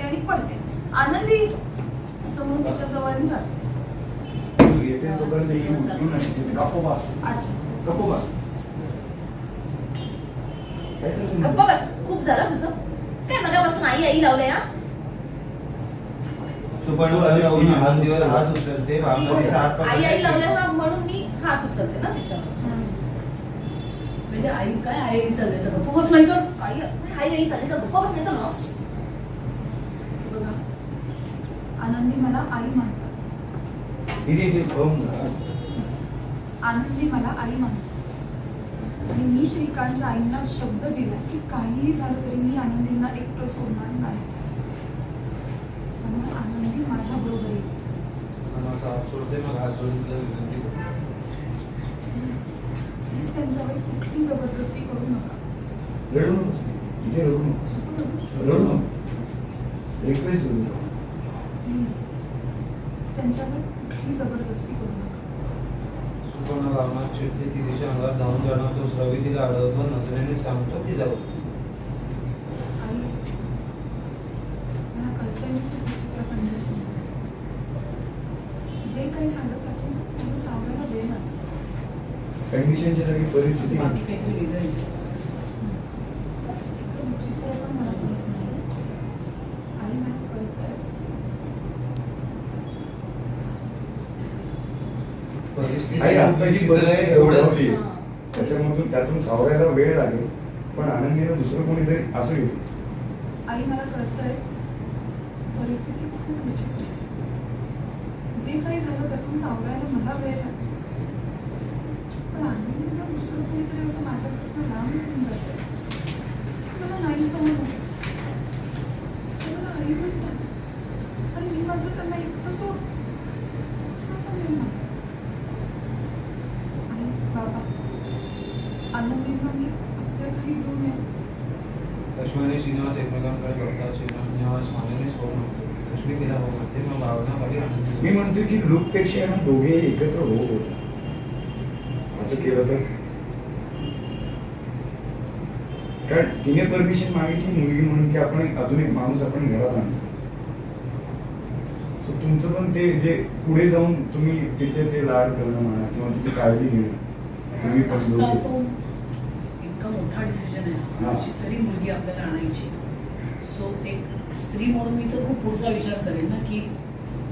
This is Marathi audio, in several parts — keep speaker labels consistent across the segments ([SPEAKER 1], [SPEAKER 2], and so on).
[SPEAKER 1] आणि पडते आनंदी म्हणून तिच्या जवळ जाते
[SPEAKER 2] गप्प बस
[SPEAKER 3] खूप झालं तुझं काय मगापासून आई आई लावलंय हा आई आई लावलंय. हा म्हणून मी हात उचलते ना तिच्यावर
[SPEAKER 4] म्हणजे आई काय आई चाललंय तर गप्प बस नाही तर?
[SPEAKER 3] आई आई आई चालेल तर गप्पा बस नाही तर ना?
[SPEAKER 1] बघा. आनंदी मला आई मानतात. आनंदी मला आई मानतात आणि मी श्रीकांतच्या आईंना शब्द दिला की काहीही झालं तरी मी आनंदींना एकटं सोडणार नाही. त्यामुळे आनंदी माझ्या बरोबर येईल.
[SPEAKER 5] असा हात सोडते सोडून
[SPEAKER 1] त्यांच्यावर जबरदस्ती करू नका
[SPEAKER 2] रडू नकोस इथे रडू नकोस रडू नको. रिक्वेस्ट करू नको.
[SPEAKER 1] प्लीज. त्यांच्यावर कुठली जबरदस्ती करू नका.
[SPEAKER 5] सुपर्ण भावना चिडते ती तिच्या अंगावर धावून जाणार तो रवी तिला अडवतो नजरेने सांगतो की जाऊ
[SPEAKER 1] आई मला कळतंय मी खूप विचित्र कंडिशन जे काही सांगत राहतो ना मला सावरायला वेळ लागतो
[SPEAKER 2] कंडिशनच्या जागी परिस्थिती
[SPEAKER 4] बाकी काहीतरी वेगळं आहे.
[SPEAKER 1] एकदम विचित्र पण मला कळतंय.
[SPEAKER 5] परिस्थिती
[SPEAKER 2] आई. एवढी. त्याच्यामधून त्यातून सावरायला वेळ लागेल पण आनंदीनं दुसरं कोणीतरी असं घेते
[SPEAKER 1] आई मला कळतंय परिस्थिती खूप विचित्र आहे. जे काही झालं त्यातून सावरायला मला वेळ लागतो पण आनंदीला दुसरं कोणीतरी असं माझ्यापासून लांब होऊन जातं. मला नाही समज होत. ते मला आई म्हणतात. आणि मी मात्र त्यांना एकटं सोड. कसं समजेल मला आणि बाबा आनंदींना मी आपल्या घरी घेऊन येऊ
[SPEAKER 5] लक्ष्मी आणि श्रीनिवास एकमेकांकडे बघतात. श्रीनिवास मानेने सोड म्हणतो. लक्ष्मी तिला हो म्हणते मग भावना आनंदी
[SPEAKER 2] मी म्हणतो की लुकपेक्षा ना दोघे एकत्र हो असं केलं तर? कारण तिने परमिशन मागितली मुलगी म्हणून की आपण अजून एक माणूस आपण घरात आणतो तुमचं पण ते जे पुढे जाऊन तुम्ही तिचे ते लाड करणं म्हणा किंवा तिची काळजी घेणं तुम्ही पण दोघे.
[SPEAKER 4] इतका मोठा डिसिजन आहे.
[SPEAKER 2] हा.
[SPEAKER 4] तरी मुलगी आपल्याला आणायची. सो एक स्त्री म्हणून मी तर खूप पुढचा विचार करेन ना की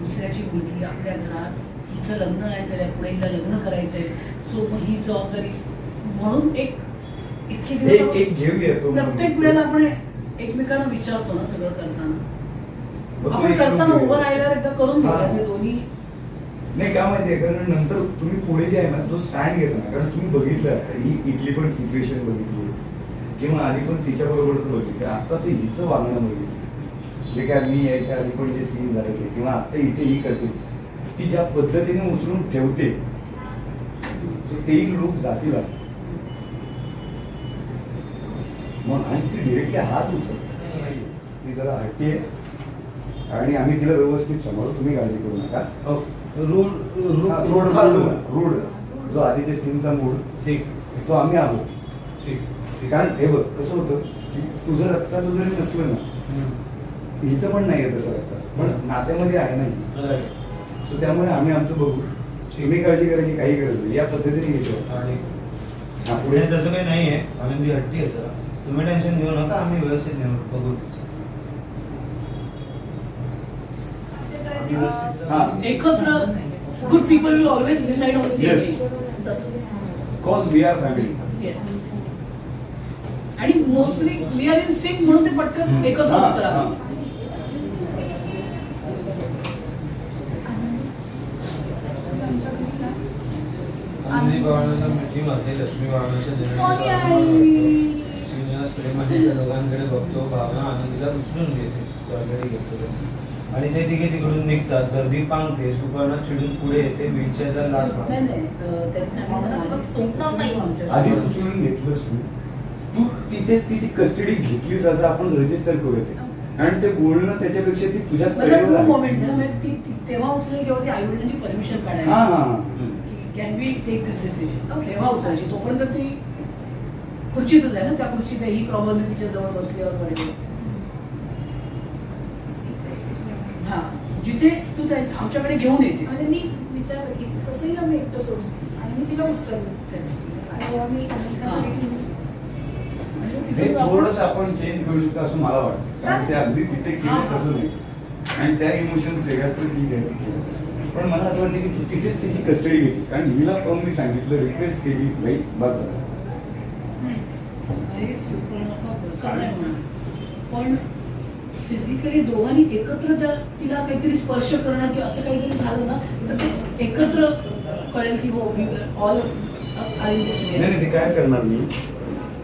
[SPEAKER 4] दुसऱ्याची मुलगी आपल्या घरात हिचं लग्न नाही झालंय पुढे हिला लग्न करायचंय. सो मग ही जबाबदारी म्हणून एक इतके
[SPEAKER 2] एक
[SPEAKER 4] दिवस
[SPEAKER 2] एक घेऊया तो
[SPEAKER 4] प्रत्येक वेळेला आपण एकमेकांना विचारतो ना सगळं करताना.
[SPEAKER 2] मग तो
[SPEAKER 4] आपण
[SPEAKER 2] एक
[SPEAKER 4] करताना
[SPEAKER 2] घेऊया.
[SPEAKER 4] उभं राहिल्यावर एकदा करून. बघा ते दोन्ही.
[SPEAKER 2] नाही का माहितीये? कारण नंतर तुम्ही पुढे जे आहे ना तो स्टँड घेता ना. कारण तुम्ही बघितलं आता, ही इथली पण सिच्युएशन बघितली. किंवा आधी पण तिच्या बरोबरच बघितलं. आत्ताच हिचं वागणं बघितलं. जे काय मी यायच्या आधी पण जे सीन झाले किंवा आता इथे ही करते. ती ज्या पद्धतीने उचलून ठेवते तेही लोक जातील. मग आणि ती डिरेक्टली हात उचल. ती जरा हट्टी आहे. आणि आम्ही तिला व्यवस्थित सांभाळू. तुम्ही काळजी करू नका. रोड
[SPEAKER 5] रूढ
[SPEAKER 2] रोड जो आधीच्या सीनचा मूड.
[SPEAKER 5] ठीक.
[SPEAKER 2] जो आम्ही आहोत. कारण हे बघ कसं होतं की तुझं रक्ताचं जरी नसलं ना. हिचं पण नाही आहे तसं रक्ताचं. पण नात्यामध्ये आहे नाही. सो त्यामुळे आम्ही आमचं बघू. तुम्ही काळजी करायची काही गरज नाही. या पद्धतीने घेतो.
[SPEAKER 5] आणि
[SPEAKER 2] हा
[SPEAKER 5] पुढे तसं काही नाही आहे आनंदी हट्टी आहे सर तुम्ही टेन्शन घेऊ नका. आम्ही व्यवस्थित नेऊ बघू तिचं
[SPEAKER 2] हा.
[SPEAKER 4] एकत्र good people will always decide on. Same
[SPEAKER 2] cause we are family
[SPEAKER 4] yes आणि mostly we are in sync म्हणून ते पटकन. एकत्र होत. राहतात
[SPEAKER 1] घरी.
[SPEAKER 5] आनंदी भावनाला मिठी मारते लक्ष्मी भावनाच्या श्रीनिवास प्रेमाने त्या दोघांकडे बघतो भावना आनंदीला उचलून घेते घेतो त्याचं. आणि ते तिघे तिकडून निघतात. गर्दी पांगते सुपर्ण चिडून पुढे येते
[SPEAKER 3] सोपणार नाही.
[SPEAKER 4] आमच्या-
[SPEAKER 2] आधीच उचलून घेतलंस तू. तू तिथेच तिची कस्टडी घेतलीस असं आपण रजिस्टर करू आणि ते बोलणं त्याच्यापेक्षा ती तुझ्या
[SPEAKER 4] म्हणजे
[SPEAKER 2] कडेवर
[SPEAKER 4] खूप
[SPEAKER 2] आहे.
[SPEAKER 4] मोमेंट ना म्हणजे ती ती- तेव्हा उचलली जेव्हा ती आई वडिलांची परमिशन
[SPEAKER 2] हा
[SPEAKER 4] काढायला
[SPEAKER 2] हा
[SPEAKER 4] can be take this decision तेव्हा उचलायची. तोपर्यंत ती खुर्चीतच आहे ना. त्या खुर्चीत आहे, ही प्रॉब्लेम तिच्या जवळ बसल्यावर वगैरे हा. जिथे तू त्या आमच्याकडे घेऊन येते
[SPEAKER 1] आणि मी विचार की कसंही मी एकटं सोडून आणि मी तिला उचललं. आणि आम्ही. म्हणजे
[SPEAKER 2] हे थोडंसं आपण चेंज करू शकतो असं मला वाटतं. कारण ते अगदी तिथे केलं तसं नाही. आणि त्या इमोशन्स वेगळ्याच ठीक आहे. पण मला असं वाटतं की तू तिथेच तिची कस्टडी घेतलीस कारण हिला पण मी सांगितलं रिक्वेस्ट केली भाई बाद झाला
[SPEAKER 4] पण फिजिकली दोघांनी एकत्र त्या तिला काहीतरी स्पर्श करणं किंवा असं काहीतरी झालं ना तर ते एकत्र कळेल की हो ऑल
[SPEAKER 2] नाही नाही ते काय करणार मी?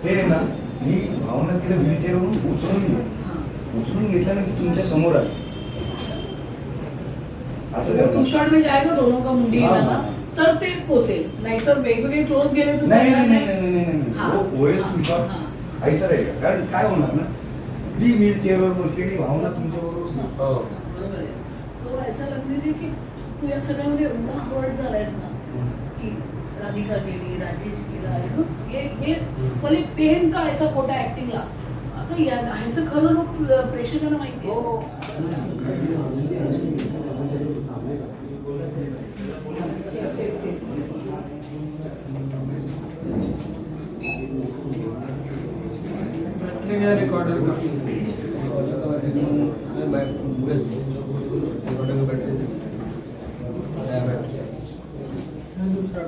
[SPEAKER 2] ते ना ही भावना तिला व्हीलचेअरवरून उचलून उचलून घेतल्यानंतर तुमच्यासमोर आली. असं करणार.
[SPEAKER 4] तू शॉर्ट में जाएगा दोनों का मुंडी
[SPEAKER 2] हा,
[SPEAKER 4] ना
[SPEAKER 2] हा.
[SPEAKER 4] तर ते पोचेल. नाहीतर वेगवेगळे क्लोज गेले तर
[SPEAKER 2] नाही
[SPEAKER 4] काय?
[SPEAKER 2] नाही नाही नाही नाही.
[SPEAKER 4] हा.
[SPEAKER 2] नाही वो ओएस
[SPEAKER 4] हा,
[SPEAKER 2] टू शॉट
[SPEAKER 4] हा.
[SPEAKER 2] ऐसा रहेगा कारण काय होणार ना? जी व्हील चेअरवर बसलेली भावना तुमच्या बरोबर
[SPEAKER 4] बरोबर आहे. तो ऐसा लगने दे की तू या सगळ्यामध्ये एवढा हर्ट झालायस ना की राधिका गेली राजेश गेला ये पेन का ऐसा खोटा ऍक्टिंगला आता या ह्याचं खरं रूप प्रेक्षकांना माहिती आहे.
[SPEAKER 6] रिकॉर्डर का दूसरा